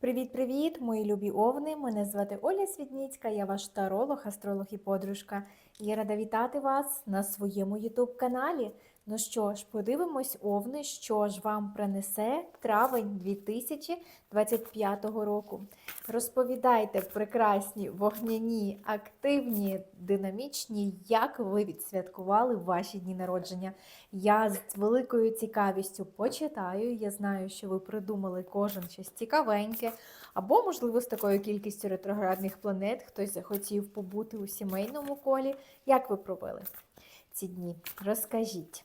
Привіт-привіт, мої любі овни! Мене звати Оля Свідніцька, я ваш таролог, астролог і подружка. Я рада вітати вас на своєму ютуб-каналі. Ну що ж, подивимось, овни, що ж вам принесе травень 2025 року. Розповідайте, прекрасні, вогняні, активні, динамічні, як ви відсвяткували ваші дні народження. Я з великою цікавістю почитаю. Я знаю, що ви придумали кожен щось цікавеньке. Або, можливо, з такою кількістю ретроградних планет хтось захотів побути у сімейному колі. Як ви провели ці дні? Розкажіть.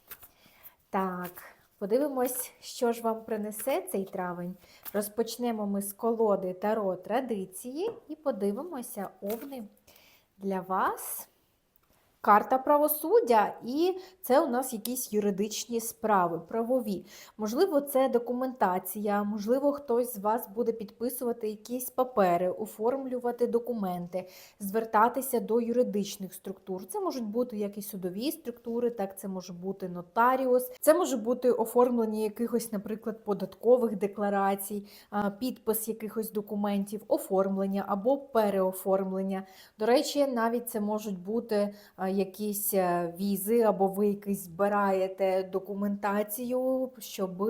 Так, подивимось, що ж вам принесе цей травень. Розпочнемо ми з колоди Таро традиції і подивимося овни для вас. Карта правосуддя, і це у нас якісь юридичні справи, правові. Можливо, це документація, можливо, хтось з вас буде підписувати якісь папери, оформлювати документи, звертатися до юридичних структур. Це можуть бути як і судові структури, так це може бути нотаріус, це може бути оформлення якихось, наприклад, податкових декларацій, підпис якихось документів, оформлення або переоформлення. До речі, навіть це можуть бути якісь е, візи, або ви якісь збираєте документацію, щоб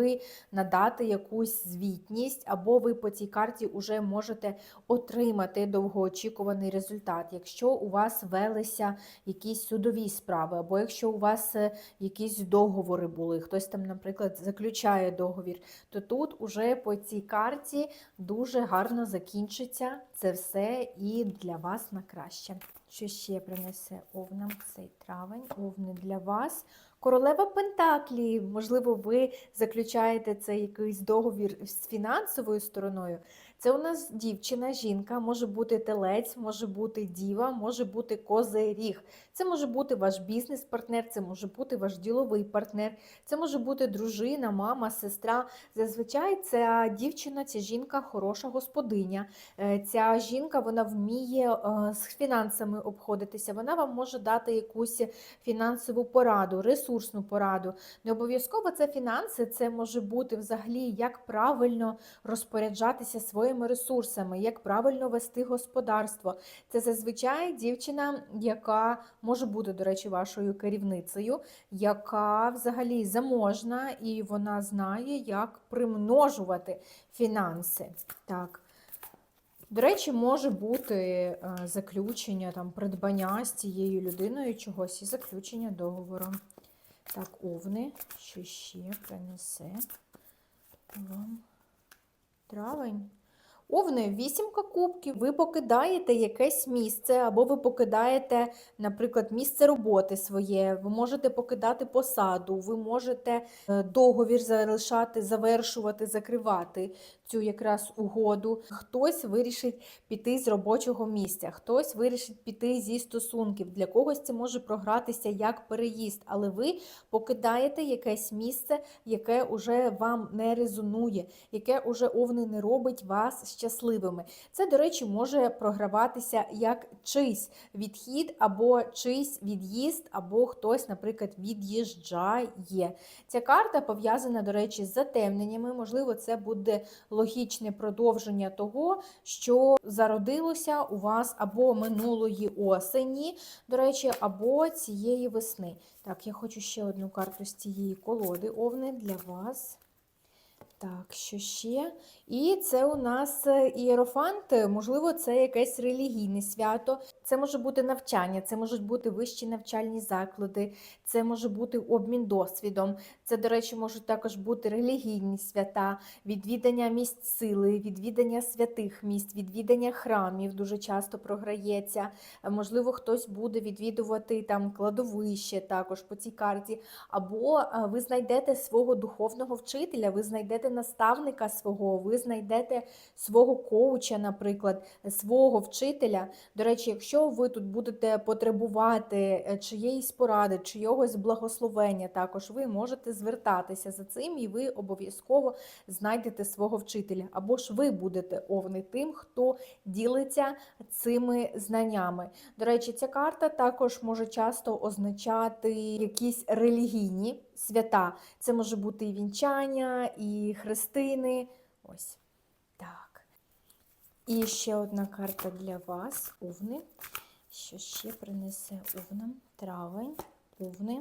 надати якусь звітність, або ви по цій карті вже можете отримати довгоочікуваний результат, якщо у вас велися якісь судові справи, або якщо у вас е, якісь договори були, хтось там, наприклад, заключає договір, то тут уже по цій карті дуже гарно закінчиться це все і для вас на краще. Що ще принесе овнам цей травень? Овни для вас. Королева Пентаклі, можливо, ви заключаєте цей якийсь договір з фінансовою стороною. Це у нас дівчина, жінка, може бути телець, може бути діва, може бути козиріг. Це може бути ваш бізнес-партнер, це може бути ваш діловий партнер, це може бути дружина, мама, сестра. Зазвичай ця дівчина, ця жінка хороша господиня. Е, Ця жінка вона вміє е, з фінансами обходитися. Вона вам може дати якусь фінансову пораду, ресурсну пораду. Не обов'язково це фінанси, це може бути взагалі як правильно розпоряджатися своїми ресурсами, як правильно вести господарство. Це зазвичай дівчина, яка може бути, до речі, вашою керівницею, яка взагалі заможна і вона знає, як примножувати фінанси. Так. До речі, може бути е, заключення, там, придбання з цією людиною чогось і заключення договору. Так, овни, що ще принесе вам травень. Овни, вісімка кубків. Ви покидаєте якесь місце, або ви покидаєте, наприклад, місце роботи своє, ви можете покидати посаду, ви можете е, договір залишати, завершувати, закривати цю якраз угоду. Хтось вирішить піти з робочого місця, хтось вирішить піти зі стосунків. Для когось це може програтися як переїзд, але ви покидаєте якесь місце, яке уже вам не резонує, яке уже овни не робить вас щасливими. Це, до речі, може програватися як чийсь відхід, або чийсь від'їзд, або хтось, наприклад, від'їжджає. Ця карта пов'язана, до речі, з затемненнями. Можливо, це буде логічне продовження того, що зародилося у вас або минулої осені, до речі, або цієї весни. Так, я хочу ще одну карту з цієї колоди овни для вас. Так, що ще? І це у нас е, ієрофант, можливо, це якесь релігійне свято. Це може бути навчання, це можуть бути вищі навчальні заклади, це може бути обмін досвідом. Це, до речі, можуть також бути релігійні свята, відвідання місць сили, відвідання святих місць, відвідання храмів дуже часто програється. Е, Можливо, хтось буде відвідувати там кладовище також по цій карті. Або е, ви знайдете свого духовного вчителя, ви знайдете наставника свого, ви знайдете свого коуча, наприклад, свого вчителя. До речі, якщо ви тут будете потребувати е, чиєїсь поради, чийогось благословення, також ви можете звертатися за цим, і ви обов'язково знайдете свого вчителя. Або ж ви будете овни тим, хто ділиться цими знаннями. До речі, ця карта також може часто означати якісь релігійні свята. Це може бути і вінчання, і хрестини. Ось так. І ще одна карта для вас, Овни. Що ще принесе Овнам? Травень, Овни.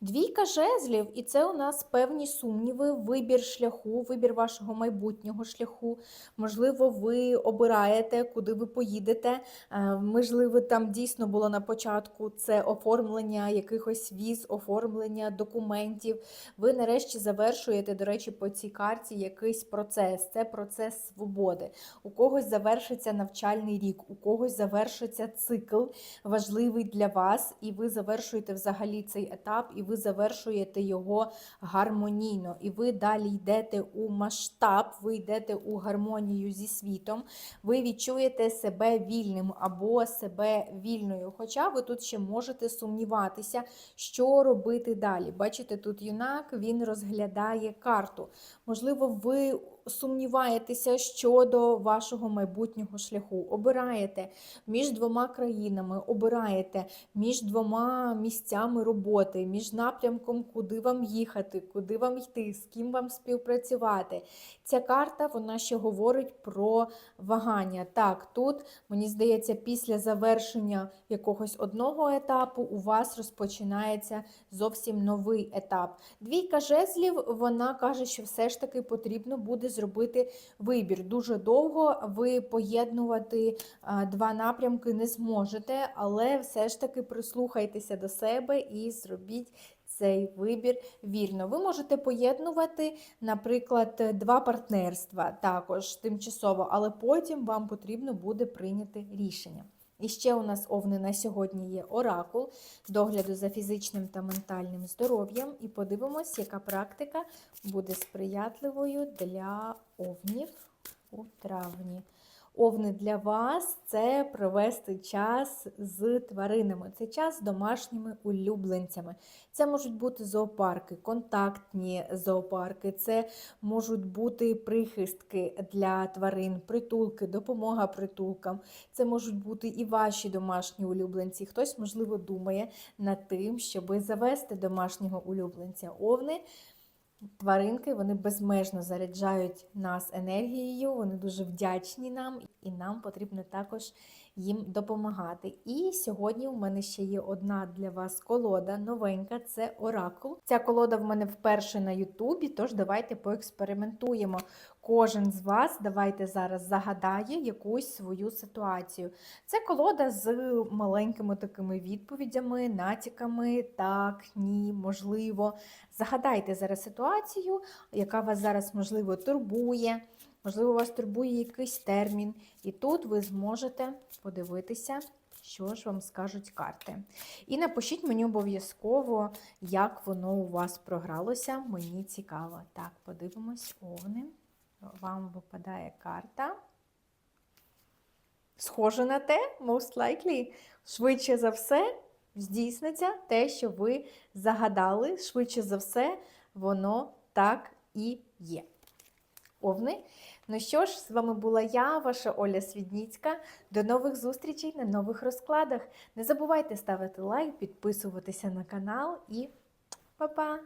Двійка жезлів, і це у нас певні сумніви, вибір шляху, вибір вашого майбутнього шляху. Можливо, ви обираєте, куди ви поїдете. Е, Можливо, там дійсно було на початку це оформлення якихось віз, оформлення документів. Ви нарешті завершуєте, до речі, по цій карті якийсь процес. Це процес свободи. У когось завершиться навчальний рік, у когось завершиться цикл важливий для вас, і ви завершуєте взагалі цей етап, і ви завершуєте його гармонійно. І ви далі йдете у масштаб, ви йдете у гармонію зі світом, ви відчуєте себе вільним або себе вільною. Хоча ви тут ще можете сумніватися, що робити далі. Бачите, тут юнак він розглядає карту. Можливо, ви сумніваєтеся щодо вашого майбутнього шляху. Обираєте між двома країнами, обираєте між двома місцями роботи, між напрямком, куди вам їхати, куди вам йти, з ким вам співпрацювати. Ця карта вона ще говорить про вагання. Так, тут мені здається, після завершення якогось одного етапу у вас розпочинається зовсім новий етап. Двійка жезлів, вона каже, що все ж таки потрібно буде зробити вибір. Дуже довго ви поєднувати два напрямки не зможете, але все ж таки прислухайтеся до себе і зробіть. Цей вибір вільно. Ви можете поєднувати, наприклад, два партнерства також тимчасово, але потім вам потрібно буде прийняти рішення. І ще у нас овни на сьогодні є оракул догляду за фізичним та ментальним здоров'ям. І подивимось, яка практика буде сприятливою для овнів у травні. Овни для вас це провести час з тваринами, це час з домашніми улюбленцями. Це можуть бути зоопарки, контактні зоопарки, це можуть бути прихистки для тварин, притулки, допомога притулкам. Це можуть бути і ваші домашні улюбленці. Хтось, можливо, думає над тим, щоби завести домашнього улюбленця. Овни. Тваринки вони безмежно заряджають нас енергією, вони дуже вдячні нам, і нам потрібно також їм допомагати. І сьогодні у мене ще є одна для вас колода новенька це Оракул. Ця колода в мене вперше на Ютубі, тож давайте поекспериментуємо. Кожен з вас давайте зараз загадає якусь свою ситуацію. Це колода з маленькими такими відповідями, натяками, так, ні, можливо. Загадайте зараз ситуацію, яка вас зараз, можливо, турбує. Можливо, вас турбує якийсь термін, і тут ви зможете подивитися, що ж вам скажуть карти. І напишіть мені обов'язково, як воно у вас програлося. Мені цікаво. Так, подивимось, овни. Вам випадає карта. Схоже на те, most likely, швидше за все, здійсниться те, що ви загадали. Швидше за все, воно так і є. Овни. Ну що ж, з вами була я, ваша Оля Свідніцька. До нових зустрічей на нових розкладах. Не забувайте ставити лайк, підписуватися на канал і па-па!